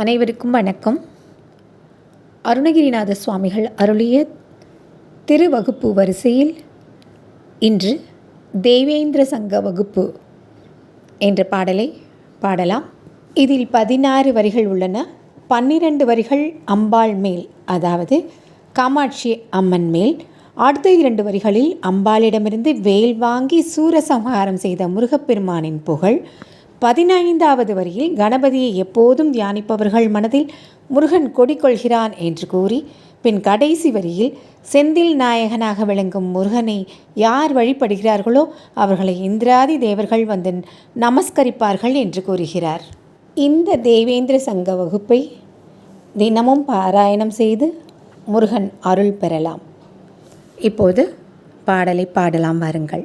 அனைவருக்கும் வணக்கம். அருணகிரிநாத சுவாமிகள் அருளிய திருவகுப்பு வரிசையில் இன்று தேவேந்திர சங்க வகுப்பு என்ற பாடலை பாடலாம். இதில் பதினாறு வரிகள் உள்ளன. பன்னிரண்டு வரிகள் அம்பாள் மேல் அதாவது காமாட்சி அம்மன் மேல். அடுத்த இரண்டு வரிகளில் அம்பாளிடமிருந்து வேல் வாங்கி சூரசம்ஹாரம் செய்த முருகப்பெருமானின் புகழ். பதினைந்தாவது வரியில் கணபதியை எப்போதும் தியானிப்பவர்கள் மனதில் முருகன் கொடிகொள்கிறான் என்று கூறி பின் கடைசி வரியில் செந்தில் நாயகனாக விளங்கும் முருகனை யார் வழிபடுகிறார்களோ அவர்களை இந்திராதி தேவர்கள் வந்து நமஸ்கரிப்பார்கள் என்று கூறுகிறார். இந்த தேவேந்திர சங்க வகுப்பை தினமும் பாராயணம் செய்து முருகன் அருள் பெறலாம். இப்போது பாடலை பாடலாம் வாருங்கள்.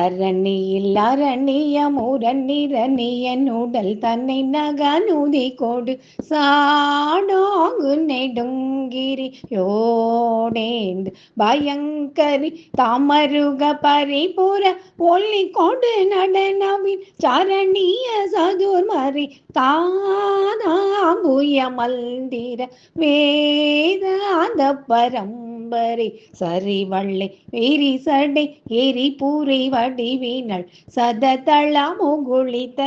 தரணியில் அரணியம் உரணிரணியன் உடல் தன்னை நகனுதி கோடு. சாடோங்கு நெடுங்கிரி யோடேந்து பயங்கரி தாமருக பரிபுர ஒல்லி கொண்டு நடனவின் சரணிய சதுர்மரி தானாபுய மல்திர வேதாந்த பரம்பரை சரிவள்ளை வெறி எரிபுரை எரி வடிவினள் சததள முகுளித்த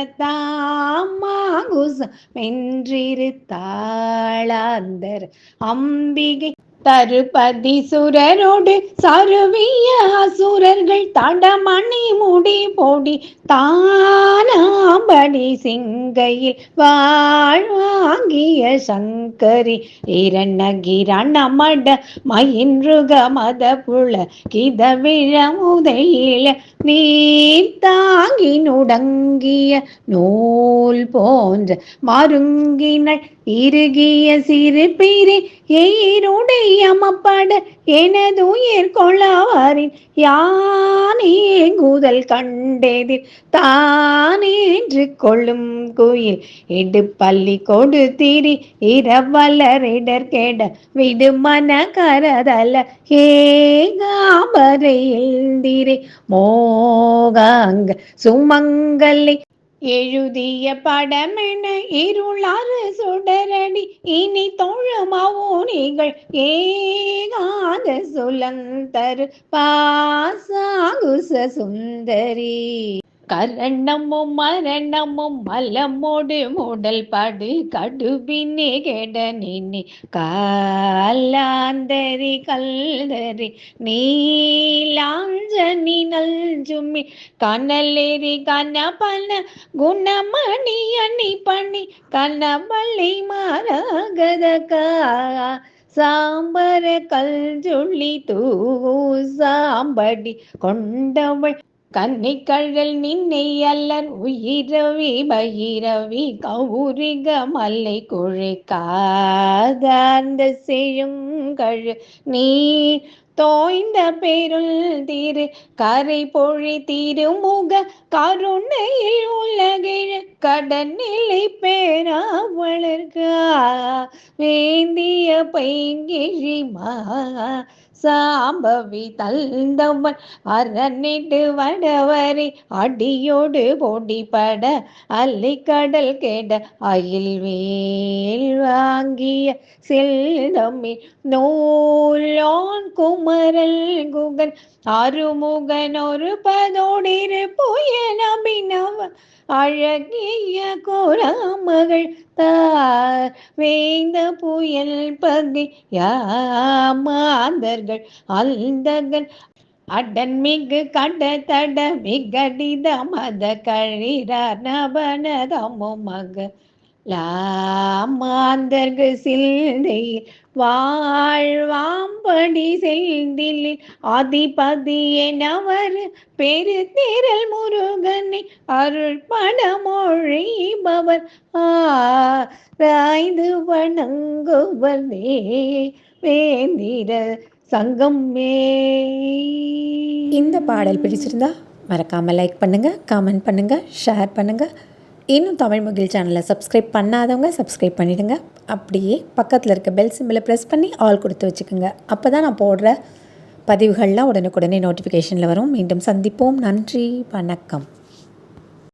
அம்பிகை தருபதி சுரரோடு சருவிய அசுரர்கள் தடமணி முடி போடி தானாம்படி சிங்கையில் வாழ்வாங்கிய சங்கரி. இரண்டகிரணமட மயின்றுக மத புல கித விழமுதையில நீர் தாங்கி நுடங்கிய நூல் போன்ற மருங்கினள். இறுகிய சிறு பிரி எயிருடைய எயிருடையமப்பட எனதுயிர் கொள்ளாவாரின் யானே கூதல் கண்டேதில் தானேன்று கொள்ளும் குயில். இடுப்பள்ளி கொடுத்திரி இரவலரிடர் கெட விடுமன கரதல ஏகாபரையில் திரை மோகாங்க சுமங்கலை எழுதிய படமென இருளாறு சுடரடி. இனி தோழமாவோ நீங்கள்? ஏகாத சுலந்தர் பாசாகுச சுந்தரி. கரணமும் மரணமும் மலமோடு மூடல் பாடு கடுபின்னே கெட நின்னி. காலாந்தரி கல்தரி நீலாஞ்சனி நல்ஜுமி. கனலேரி கனபன குணமணி அணி பண்ணி கனபள்ளி மரகதகா சாம்பர கல்ஜுள்ளி தூ சாம்படி. கொண்டவள் கன்னிக்கழல் நின்னை அல்லர் உயிரவி பகிரவி கௌரிக மல்லை குழைக்காதாந்த செய்யுங்கழு நீ தோய்ந்த பெருள் திரு கரை பொழி திருமுக கருணையில் உலகிழ நிலை பேரா வளர்க வேந்திய பைங்கிழிமா சாம்பவி தந்தவன் அரணிட்டு வடவரை அடியோடு பொடிப்பட அல்லிக்கடல் கேட அயில் வேல் வாங்கிய செல்தமி நூலோன் குமரல் குகன். அருமுகன் ஒரு பதோடிரு புயன் அபினவ. அழகிய கோராமகள் தார். வேந்த புயல் பகை யாமாந்தர்கள். அந்தகன் அடன் மிகு கட தட மிகடித மத கழிரார் நபனதமோ மக. லாமாந்தர்கள் சிந்தை வாழ்வா வாழ்வாம்படி செல்திலில் அதிபதி பெரு பெருத்திரல் முருகனை அருள் படமொழிபவர் ஆய்ந்து வணங்குவர் வேந்திர சங்கமே. இந்த பாடல் பிடிச்சிருந்தா மறக்காமல் லைக் பண்ணுங்கள் கமெண்ட் பண்ணுங்கள் ஷேர் பண்ணுங்கள் இன்னும் தமிழ் முகில் சேனலை சப்ஸ்கிரைப் பண்ணாதவங்க சப்ஸ்கிரைப் பண்ணிவிடுங்க அப்படியே பக்கத்தில் இருக்க பெல் சிம்பிளை ப்ரெஸ் பண்ணி ஆல் கொடுத்து வச்சுக்கோங்க. அப்போ தான் நான் போடுற பதிவுகள்லாம் உடனுக்குடனே நோட்டிஃபிகேஷனில் வரும். மீண்டும் சந்திப்போம். நன்றி. வணக்கம்.